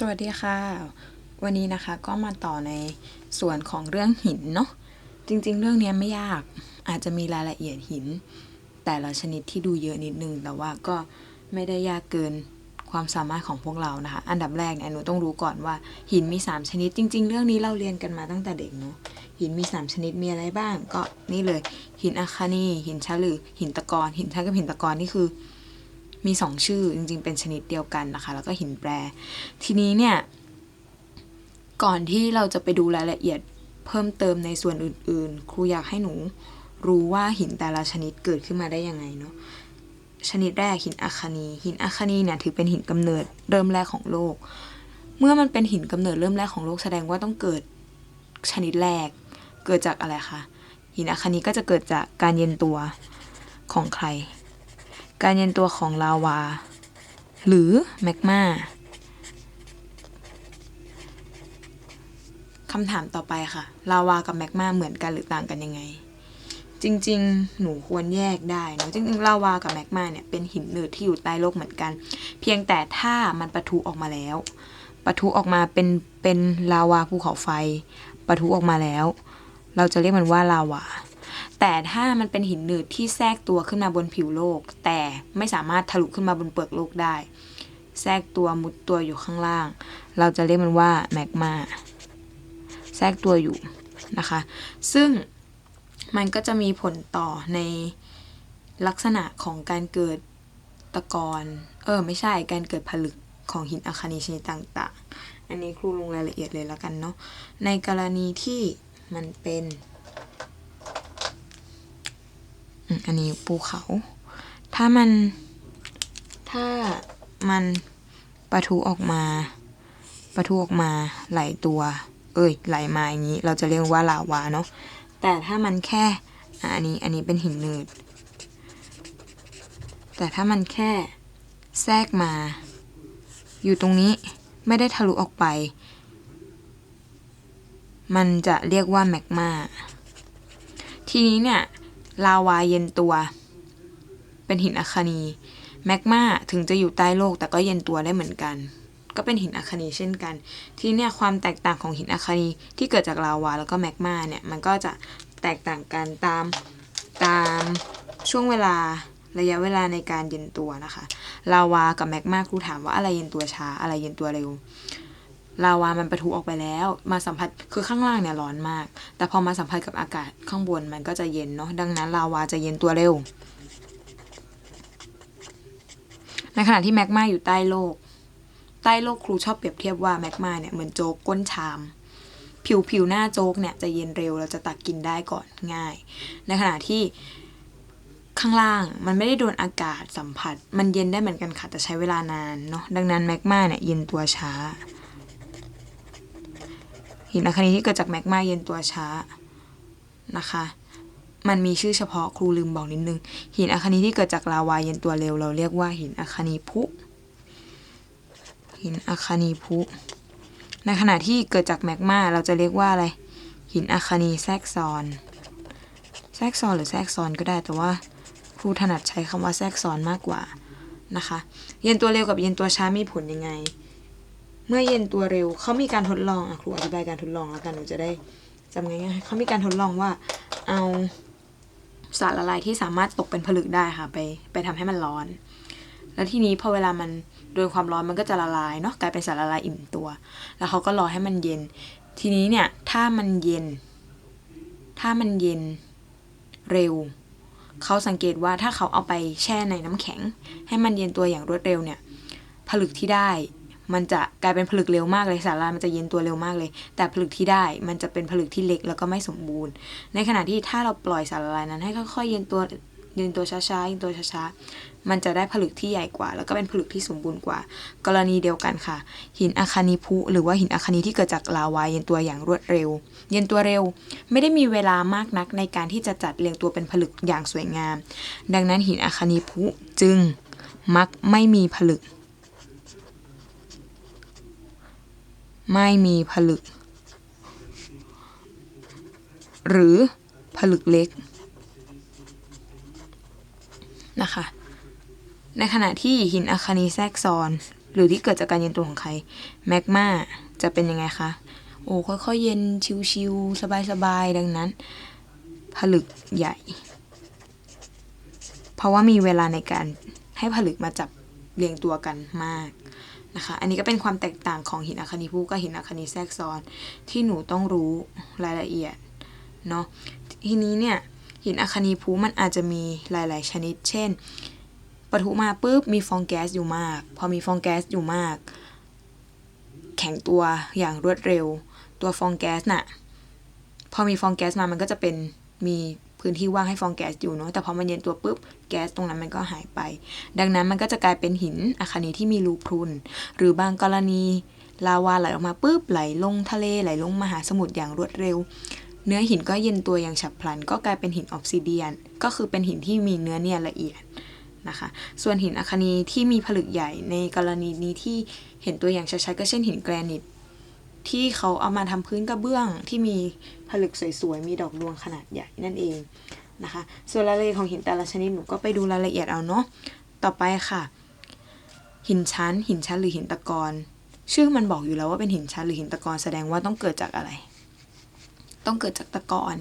สวัสดีค่ะ วันนี้นะคะก็มาต่อในส่วนของเรื่องหินเนาะจริงๆ เรื่องนี้ไม่ยากอาจจะมีรายละเอียดหิน แต่ละชนิดที่ดูเยอะนิดนึง แต่ว่าก็ไม่ได้ยากเกินความสามารถของพวกเรานะคะ อันดับแรกเนี่ยหนูต้องรู้ก่อนว่าหินมี 3 ชนิด จริง ๆ เรื่องนี้เราเรียนกันมาตั้งแต่เด็กเนาะหินมี 3 ชนิดมีอะไรบ้าง ก็นี่เลยหินอะคานีหินชะลือหินตะกอนหินชั้นกับหินตะกอนนี่คือ มีสองชื่อจริงๆ เป็นชนิดเดียวกันนะคะ แล้วก็หินแปร ทีนี้เนี่ย ก่อนที่เราจะไปดูรายละเอียดเพิ่มเติมในส่วนอื่นๆ ครูอยากให้หนูรู้ว่าหินแต่ละชนิดเกิดขึ้นมาได้ยังไงเนาะชนิดแรกหินอะคานี หินอะคานีเนี่ยถือเป็นหินกำเนิดเริ่มแรกของโลก เมื่อมันเป็นหินกำเนิดเริ่มแรกของโลกแสดงว่าต้องเกิดชนิดแรก เกิดจากอะไรคะหินอะคานีก็จะเกิดจากการเย็นตัวของใคร การเย็นตัวของลาวา หรือแมกมาคำถามต่อไปค่ะ ลาวากับแมกมาเหมือนกันหรือต่างกันยังไง จริง ๆ หนูควรแยกได้นะจริงๆลาวากับแมกมาเนี่ยเป็นหินหนืดที่อยู่ใต้โลกเหมือนกัน เพียงแต่ถ้ามันปะทุออกมาแล้วปะทุออกมาเป็นเป็นลาวาภูเขาไฟปะทุออกมาแล้ว เราจะเรียกมันว่าลาวา แต่ถ้ามันเป็นหินหนืดที่แทรกตัวขึ้นมาบนผิวโลก แต่ไม่สามารถทะลุขึ้นมาบนเปลือกโลกได้ แทรกตัวมุดตัวอยู่ข้างล่าง เราจะเรียกมันว่าแมกมาแทรกตัวอยู่นะคะ ซึ่งมันก็จะมีผลต่อในลักษณะของการเกิดตะกอนเออ ไม่ใช่การเกิดผลึกของหินอะคานีชนิดต่าง ๆ อันนี้ครูลงรายละเอียดเลยแล้วกันเนาะในกรณีที่มันเป็น อันนี้ภูเขา ถ้ามัน ถ้ามันปะทุออกมาปะทุออกมาไหลตัว เอ้ยไหลมาอย่างนี้ เราจะเรียกว่าลาวาเนาะแต่ถ้ามันแค่อันนี้อันนี้เป็นหินหนืดแต่ถ้ามันแค่แทรกมา อยู่ตรงนี้ไม่ได้ทะลุออกไป มันจะเรียกว่าแมกมาทีนี้เนี่ย ลาวาเย็นตัว เป็นหินอะคานีแมกมาถึงจะอยู่ใต้โลกแต่ก็เย็นตัวได้เหมือนกัน ก็เป็นหินอะคานีเช่นกัน ที่เนี่ยความแตกต่างของหินอะคานีที่เกิดจากลาวาแล้วก็แมกมาเนี่ยมันก็จะแตกต่างกันตามตามช่วงเวลาระยะเวลาในการเย็นตัวนะคะ ลาวากับแมกมาครูถามว่าอะไรเย็นตัวช้าอะไรเย็นตัวเร็ว ลาวามันปะทุออกไปแล้ว มาสัมผัสคือข้างล่างเนี่ยร้อนมาก แต่พอมาสัมผัสกับอากาศข้างบนมันก็จะเย็นเนาะดังนั้นลาวาจะเย็นตัวเร็ว ในขณะที่แมกมาอยู่ใต้โลก ใต้โลกครูชอบเปรียบเทียบว่าแมกมาเนี่ยเหมือนโจ๊กก้นชาม ผิวผิวหน้าโจ๊กเนี่ยจะเย็นเร็วเราจะตักกินได้ก่อนง่าย ในขณะที่ข้างล่างมันไม่ได้โดนอากาศสัมผัส มันเย็นได้เหมือนกันค่ะแต่ใช้เวลานานเนาะดังนั้นแมกมาเนี่ยเย็นตัวช้า หินอะคานีที่เกิดจากแมกมาเย็นตัวช้านะคะ มันมีชื่อเฉพาะครูลืมบอกนิดนึง หินอะคานีที่เกิดจากลาวาเย็นตัวเร็ว เราเรียกว่าหินอะคานีพุ หินอะคานีพุ ในขณะที่เกิดจากแมกมาเราจะเรียกว่าอะไร หินอะคานีแทรกซ้อน แทรกซ้อนหรือแทรกซ้อนก็ได้แต่ว่าครูถนัดใช้คำว่าแทรกซ้อนมากกว่านะคะ เย็นตัวเร็วกับเย็นตัวช้ามีผลยังไง เมื่อเย็นตัวเร็วเขามีการทดลองอะครูอธิบายการทดลองแล้วกันหนูจะได้จำง่ายๆเขามีการทดลองว่าเอาสารละลายที่สามารถตกเป็นผลึกได้ค่ะ ไปไปทำให้มันร้อน แล้วทีนี้พอเวลามันโดนความร้อนมันก็จะละลายเนาะกลายเป็นสารละลายอิ่มตัว แล้วเขาก็รอให้มันเย็น ทีนี้เนี่ยถ้ามันเย็น ถ้ามันเย็นเร็วเขาสังเกตว่าถ้าเขาเอาไปแช่ในน้ำแข็ง ให้มันเย็นตัวอย่างรวดเร็วเนี่ย ผลึกที่ได้ มันจะกลายเป็นผลึกเร็วมากเลยสารละลายมันจะเย็นตัวเร็วมากเลย แต่ผลึกที่ได้มันจะเป็นผลึกที่เล็กแล้วก็ไม่สมบูรณ์ ในขณะที่ถ้าเราปล่อยสารละลายนั้นให้ค่อยๆเย็นตัวเย็นตัวช้าๆเย็นตัวช้าๆมันจะได้ผลึกที่ใหญ่กว่า แล้วก็เป็นผลึกที่สมบูรณ์กว่า กรณีเดียวกันค่ะ หินอะคานีพุหรือว่าหินอะคานีที่เกิดจากลาวาเย็นตัวอย่างรวดเร็ว เย็นตัวเร็ว ไม่ได้มีเวลามากนักในการที่จะจัดเรียงตัวเป็นผลึกอย่างสวยงาม ดังนั้นหินอะคานีพุจึงมักไม่มีผลึก ไม่มีผลึก หรือผลึกเล็กนะคะ ในขณะที่หินอะคานีแทรกซ้อน หรือที่เกิดจากการเย็นตัวของใครแมกมาจะเป็นยังไงคะ โอ้ค่อยๆเย็นชิวๆสบายๆ ดังนั้น ผลึกใหญ่ เพราะว่ามีเวลาในการให้ผลึกมาจับเรียงตัวกันมาก นะคะ อันนี้ก็เป็นความแตกต่างของหินอัคนีภูกับหินอัคนีแทรกซ้อนที่หนูต้องรู้รายละเอียดเนาะ ทีนี้เนี่ยหินอัคนีภูมันอาจจะมีหลาย ๆ ชนิด เช่นปะทุมาปุ๊บมีฟองแก๊สอยู่มาก พอมีฟองแก๊สอยู่มาก แข็งตัวอย่างรวดเร็ว ตัวฟองแก๊สน่ะ พอมีฟองแก๊สมามันก็จะเป็นมี พื้นที่ว่างให้ฟองแก๊สอยู่เนาะแต่พอมันเย็นตัวปุ๊บแก๊สตรงนั้นมันก็หายไป ดังนั้นมันก็จะกลายเป็นหินอะคานีที่มีรูพรุน หรือบางกรณีลาวาไหลออกมาปุ๊บไหลลงทะเลไหลลงมหาสมุทรอย่างรวดเร็ว เนื้อหินก็เย็นตัวอย่างฉับพลัน ก็กลายเป็นหินออฟซิเดียน ก็คือเป็นหินที่มีเนื้อเนี่ยละเอียดนะคะส่วนหินอะคานีที่มีผลึกใหญ่ในกรณีนี้ที่เห็นตัวอย่างชัดๆก็เช่นหินแกรนิต ที่เขาเอามาทำพื้นกระเบื้องที่มีผลึกสวยๆ มีดอกดวงขนาดใหญ่นั่นเองนะคะ ส่วนรายละเอียดของหินแต่ละชนิดหนูก็ไปดูรายละเอียดเอาเนาะ ต่อไปค่ะ หินชั้น หินชั้นหรือหินตะกอนชื่อมันบอกอยู่แล้วว่าเป็นหินชั้นหรือหินตะกอนแสดงว่าต้องเกิดจากอะไร ต้องเกิดจากตะกอน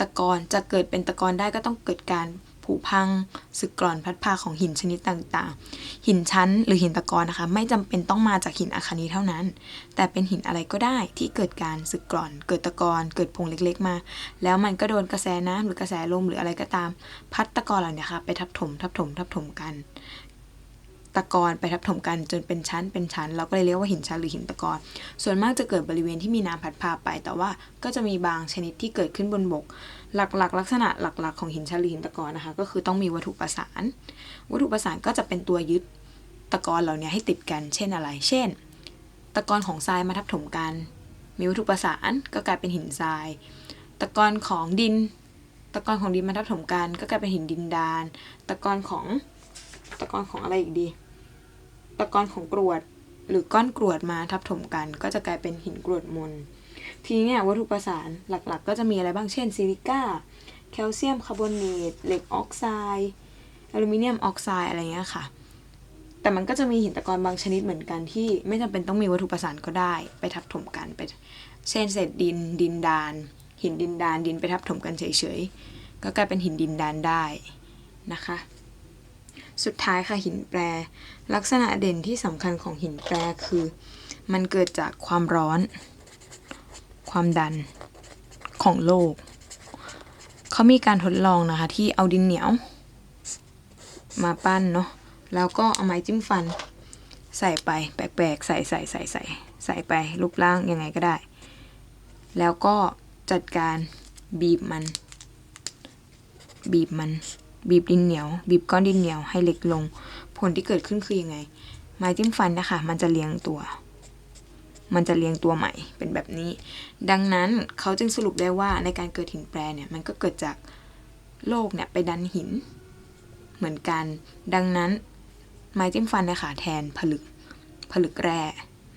ตะกอนจะเกิดเป็นตะกอนได้ก็ต้องเกิดการ ผุพังสึกกร่อนพัดพาของหินชนิดต่างๆ หินชั้นหรือหินตะกอนนะคะ ไม่จำเป็นต้องมาจากหินอาคานีเท่านั้น แต่เป็นหินอะไรก็ได้ที่เกิดการสึกกร่อน เกิดตะกอนเกิดพงเล็กๆมา แล้วมันก็โดนกระแสน้ำหรือกระแสลมหรืออะไรก็ตาม พัดตะกอนเหล่านี้ค่ะไปทับถมทับถมทับถมกัน ตะกอนไปทับถมกันจนเป็นชั้นเป็นชั้น เราก็เลยเรียกว่าหินชั้นหรือหินตะกอน ส่วนมากจะเกิดบริเวณที่มีน้ำพัดพาไป แต่ว่าก็จะมีบางชนิดที่เกิดขึ้นบนบก หลักๆ ลักษณะหลักๆ ของหินชั้นหรือหินตะกอนนะคะ ก็คือต้องมีวัตถุประสาน วัตถุประสานก็จะเป็นตัวยึดตะกอนเหล่านี้ให้ติดกัน เช่นอะไร เช่น ตะกอนของทรายมาทับถมกัน มีวัตถุประสานก็กลายเป็นหินทราย ตะกอนของดิน ตะกอนของดินมาทับถมกัน ก็กลายเป็นหินดินดาน ตะกอนของตะกอนของอะไรอีกดี ตะกอนของกรวดหรือก้อนกรวดมาทับถมกัน ก็จะกลายเป็นหินกรวดมนทีนี้เนี่ยวัตถุประสานหลักๆ ก็จะมีอะไรบ้างเช่นซิลิก้าแคลเซียมคาร์บอเนตเหล็กออกไซด์อลูมิเนียมออกไซด์อะไรเงี้ยค่ะ แต่มันก็จะมีหินตะกอนบางชนิดเหมือนกันที่ไม่จำเป็นต้องมีวัตถุประสานก็ได้ ไปทับถมกันไปเช่นเศษดิน ดินดาน หินดินดานดินไปทับถมกันเฉยๆก็กลายเป็นหินดินดานได้นะคะ สุดท้ายค่ะหินแปร ลักษณะเด่นที่สำคัญของหินแปรคือ มันเกิดจากความร้อน ความดันของโลก เขามีการทดลองนะคะที่เอาดินเหนียว มาปั้นเนาะแล้วก็เอาไม้จิ้มฟัน ใส่ไปแปลกๆใส่ใส่ใส่ใส่ใส่ไปรูปร่างยังไงก็ได้ แล้วก็จัดการบีบมัน บีบมัน บีบดินเหนียว บีบก้อนดินเหนียวให้เล็กลง ผลที่เกิดขึ้นคือยังไง ไม้จิ้มฟันนะคะ มันจะเลี้ยงตัว มันจะเลี้ยงตัวใหม่เป็นแบบนี้ ดังนั้นเขาจึงสรุปได้ว่าในการเกิดหินแปรเนี่ยมันก็เกิดจากโลกเนี่ยไปดันหิน เหมือนกัน ดังนั้นไม้จิ้มฟันเนะคะแทนผลึกผลึกแร่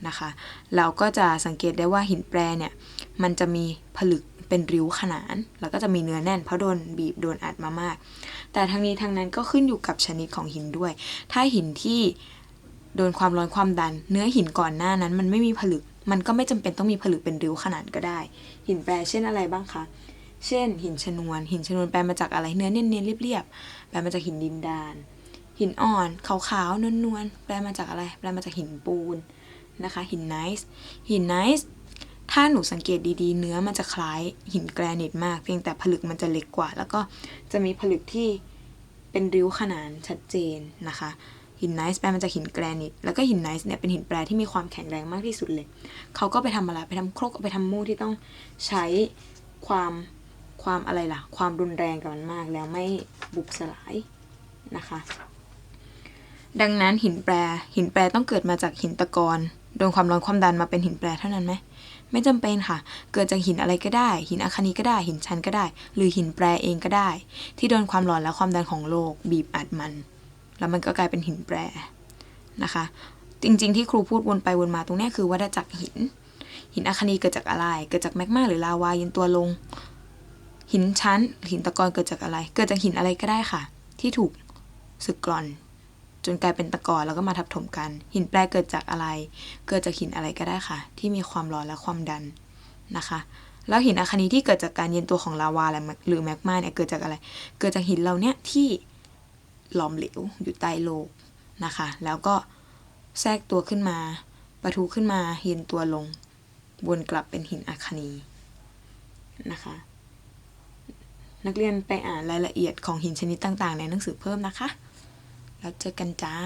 นะคะ เราก็จะสังเกตได้ว่าหินแปรเนี่ยมันจะมีผลึกเป็นริ้วขนาน แล้วก็จะมีเนื้อแน่นเพราะโดนบีบโดนอัดมามาก แต่ทั้งนี้ทั้งนั้นก็ขึ้นอยู่กับชนิดของหินด้วย ถ้าหินที่โดนความร้อนความดัน เนื้อหินก่อนหน้านั้นมันไม่มีผลึก มันก็ไม่จำเป็นต้องมีผลึกเป็นริ้วขนานก็ได้ หินแปรเช่นอะไรบ้างคะ เช่น หินชนวน หินชนวนแปลมาจากอะไรเนื้อเนียนๆเรียบๆแปลมาจากหินดินดาน หินอ่อนขาวๆนวลๆแปลมาจากอะไร แปลมาจากหินปูนนะคะ หินไนซ์หินไนซ์ ถ้าหนูสังเกตดีๆ เนื้อมันจะคล้ายหินแกรนิตมาก เพียงแต่ผลึกมันจะเล็กกว่า แล้วก็จะมีผลึกที่เป็นริ้วขนานชัดเจนนะคะ หินไนซ์แปลมาจากหินแกรนิต แล้วก็หินไนซ์เนี่ยเป็นหินแปรที่มีความแข็งแรงมากที่สุดเลย เขาก็ไปทำอะไรไปทำครกไปทำมู่ที่ต้องใช้ความความอะไรล่ะ ความรุนแรงกับมันมาก แล้วไม่บุบสลายนะคะ ดังนั้นหินแปรหินแปรต้องเกิดมาจากหินตะกอนโดนความร้อนความดันมาเป็นหินแปรเท่านั้นไหม ไม่จำเป็นค่ะ เกิดจากหินอะไรก็ได้ หินอะคานีก็ได้ หินชันก็ได้ หรือหินแปรเองก็ได้ ที่โดนความร้อนและความดันของโลกบีบอัดมัน แล้วมันก็กลายเป็นหินแปรนะคะ จริงๆ ที่ครูพูดวนไปวนมาตรงนี้คือวัฏจักรหิน หินอะคานีเกิดจากอะไร เกิดจากแมกมาหรือลาวาเย็นตัวลง หินชั้นหินตะกอนเกิดจากอะไร เกิดจากหินอะไรก็ได้ค่ะ ที่ถูกสึกกร่อน จนกลายเป็นตะกอนแล้วก็มาทับถมกัน หินแปรเกิดจากอะไร เกิดจากหินอะไรก็ได้ค่ะ ที่มีความร้อนและความดันนะคะแล้วหินอะคานีที่เกิดจากการเย็นตัวของลาวาหรือแมกมาเนี่ยเกิดจากอะไร เกิดจากหินเราเนี่ยที่หลอมเหลวอยู่ใต้โลกนะคะ แล้วก็แทรกตัวขึ้นมาปะทุขึ้นมาเย็นตัวลง วนกลับเป็นหินอะคานีนะคะ นักเรียนไปอ่านรายละเอียดของหินชนิดต่าง ๆ ในหนังสือเพิ่มนะคะ แล้วเจอกันจ้า